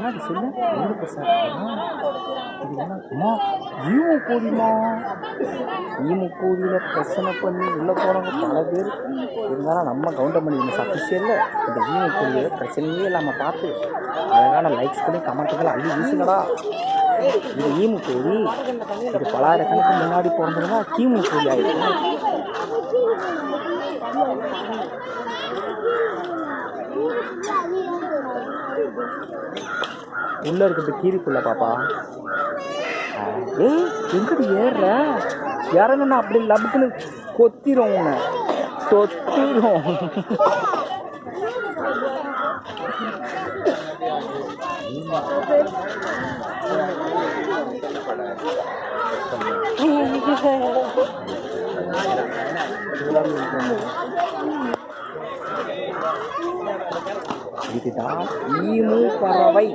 என்னது சொல்லு. எவ்வளோ பெருசாக இது அம்மா ஈமு கோழிமா ஈமு கோழியில் பிரச்சனை பண்ணி உள்ளே போனவங்க பல பேர். இருந்தாலும் நம்ம கவுண்டமணி மிஸ் அஃபிஷியலில் இந்த ஈமு கோழியோட பிரச்சனையே இல்லாமல் பார்த்து அழகான லைக்ஸ் பண்ணி கமெண்ட்டுகளை அள்ளி வீசுங்கடா. இது ஈமு கோழி இது பலாயிரக்கணக்கு முன்னாடி பிறந்ததுன்னா கீமு கோழி ஆயிடுச்சு. உள்ள இருக்கிறது கீரிக்குள்ள பாப்பா. ஏய் எங்கடி ஏறுற? இறங்குனா அப்படி லபுக்குன்னு கொத்திரும் உன்னை. தொத்திரும். இதுதான் ஈமு பறவை.